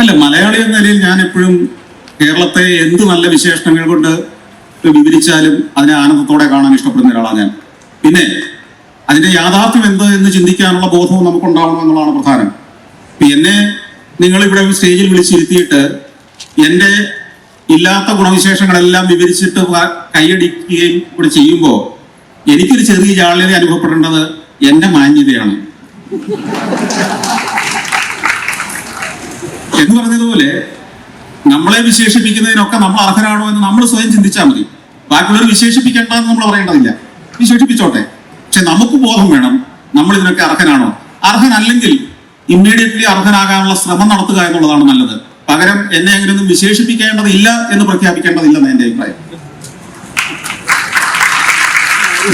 അല്ല മലയാളി എന്ന നിലയിൽ ഞാൻ എപ്പോഴും കേരളത്തെ എന്ത് നല്ല വിശേഷണങ്ങൾ കൊണ്ട് വിവരിച്ചാലും അതിനെ ആനന്ദത്തോടെ കാണാൻ ഇഷ്ടപ്പെടുന്ന ഒരാളാണ് ഞാൻ. പിന്നെ അതിന്റെ യാഥാർത്ഥ്യം എന്ത് എന്ന് ചിന്തിക്കാനുള്ള ബോധവും നമുക്ക് ഉണ്ടാവണം എന്നുള്ളതാണ് പ്രധാനം. എന്നെ നിങ്ങൾ ഇവിടെ സ്റ്റേജിൽ വിളിച്ചിരുത്തിയിട്ട് എന്റെ ഇല്ലാത്ത ഗുണവിശേഷങ്ങളെല്ലാം വിവരിച്ചിട്ട് കൈയടിക്കുകയും കൂടെ ചെയ്യുമ്പോൾ എനിക്കൊരു ചെറിയ ജാള്യത അനുഭവപ്പെടേണ്ടത് എന്റെ മാന്യതയാണ്. പറഞ്ഞതുപോലെ നമ്മളെ വിശേഷിപ്പിക്കുന്നതിനൊക്കെ നമ്മൾ അർഹരാണോ എന്ന് നമ്മൾ സ്വയം ചിന്തിച്ചാൽ മതി. ബാക്കിയുള്ളവർ വിശേഷിപ്പിക്കേണ്ടെന്ന് നമ്മൾ പറയേണ്ടതില്ല. വിശേഷിപ്പിച്ചോട്ടെ. പക്ഷെ നമുക്ക് ബോധം വേണം നമ്മൾ ഇതിനൊക്കെ അർഹനാണോ? അർഹനല്ലെങ്കിൽ ഇമ്മീഡിയറ്റ്ലി അർഹനാകാനുള്ള ശ്രമം നടത്തുക എന്നുള്ളതാണ് നല്ലത്. പകരം എന്നെ അങ്ങനെയൊന്നും വിശേഷിപ്പിക്കേണ്ടതില്ല എന്ന് പ്രഖ്യാപിക്കേണ്ടതില്ലെന്ന് എന്റെ അഭിപ്രായം.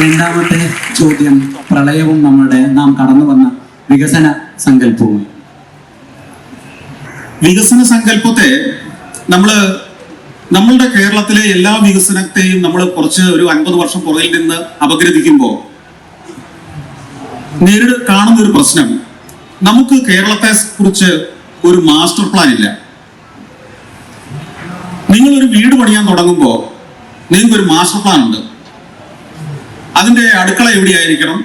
രണ്ടാമത്തെ ചോദ്യം പ്രളയവും നമ്മുടെ നാം കടന്നു വന്ന വികസന സങ്കല്പവും വികസന സങ്കല്പത്തെ നമ്മൾ നമ്മളുടെ കേരളത്തിലെ എല്ലാ വികസനത്തെയും നമ്മൾ കുറച്ച് ഒരു അൻപത് വർഷം പുറകിൽ നിന്ന് അപഗ്രഥിക്കുമ്പോൾ നേരിട് കാണുന്ന ഒരു പ്രശ്നം. നമുക്ക് കേരളത്തെ കുറിച്ച് ഒരു മാസ്റ്റർ പ്ലാൻ ഇല്ല. നിങ്ങൾ ഒരു വീട് പണിയാൻ തുടങ്ങുമ്പോൾ നിങ്ങൾക്ക് ഒരു മാസ്റ്റർ പ്ലാൻ ഉണ്ട്. അതിന്റെ അടുക്കള എവിടെയായിരിക്കണം?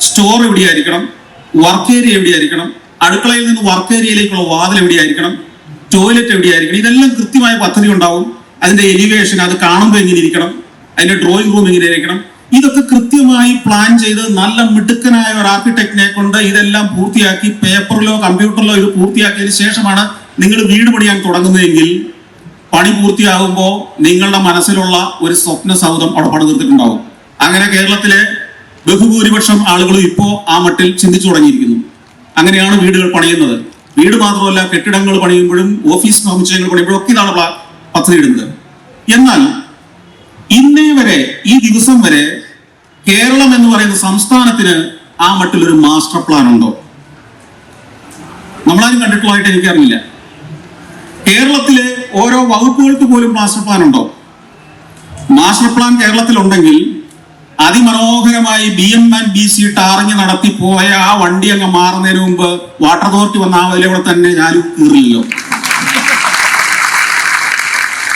സ്റ്റോർ എവിടെയായിരിക്കണം? വർക്ക് ഏരിയ എവിടെയായിരിക്കണം? അടുക്കളയിൽ നിന്ന് വർക്ക് ഏരിയയിലേക്കുള്ള വാതിൽ എവിടെയായിരിക്കണം? ടോയ്ലറ്റ് എവിടെയായിരിക്കണം? ഇതെല്ലാം കൃത്യമായ പദ്ധതി ഉണ്ടാവും. അതിന്റെ എലിവേഷൻ അത് കാണുമ്പോൾ എങ്ങനെ ഇരിക്കണം? അതിന്റെ ഡ്രോയിങ് റൂം എങ്ങനെ ഇരിക്കണം? ഇതൊക്കെ കൃത്യമായി പ്ലാൻ ചെയ്ത് നല്ല മിടുക്കനായ ഒരു ആർക്കിടെക്റ്റിനെ കൊണ്ട് ഇതെല്ലാം പൂർത്തിയാക്കി പേപ്പറിലോ കമ്പ്യൂട്ടറിലോ ഇത് പൂർത്തിയാക്കിയതിനു ശേഷമാണ് നിങ്ങൾ വീട് പണിയാൻ തുടങ്ങുന്നതെങ്കിൽ പണി പൂർത്തിയാകുമ്പോൾ നിങ്ങളുടെ മനസ്സിലുള്ള ഒരു സ്വപ്ന സൗധം അവിടെ പണിതീർത്തിട്ടുണ്ടാവും. അങ്ങനെ കേരളത്തിലെ ബഹുഭൂരിപക്ഷം ആളുകളും ഇപ്പോ ആ മട്ടിൽ ചിന്തിച്ചു തുടങ്ങിയിരിക്കുന്നു. അങ്ങനെയാണ് വീടുകൾ പണിയുന്നത്. വീട് മാത്രമല്ല കെട്ടിടങ്ങൾ പണിയുമ്പോഴും ഓഫീസ് സമുച്ചയങ്ങൾ പണിയുമ്പോഴും ഒക്കെ ഇതാണ് പദ്ധതി ഇടുന്നത്. എന്നാൽ ഇന്നേ വരെ ഈ ദിവസം വരെ കേരളം എന്ന് പറയുന്ന സംസ്ഥാനത്തിന് ആ മട്ടിലൊരു മാസ്റ്റർ പ്ലാൻ ഉണ്ടോ? നമ്മളാരും കണ്ടിട്ടുള്ളതായിട്ട് എനിക്കറിയില്ല. കേരളത്തിലെ ഓരോ വകുപ്പുകൾക്ക് പോലും മാസ്റ്റർ പ്ലാൻ ഉണ്ടോ? മാസ്റ്റർ പ്ലാൻ കേരളത്തിലുണ്ടെങ്കിൽ അതിമനോഹരമായി B M and B C tarring നടത്തി പോയ ആ വണ്ടി അങ്ങ് മാറുന്നതിന് മുമ്പ് വാട്ടർ അതോറിറ്റി വന്ന ആ വലവിടെ തന്നെ ഞാനും കീറില്ലല്ലോ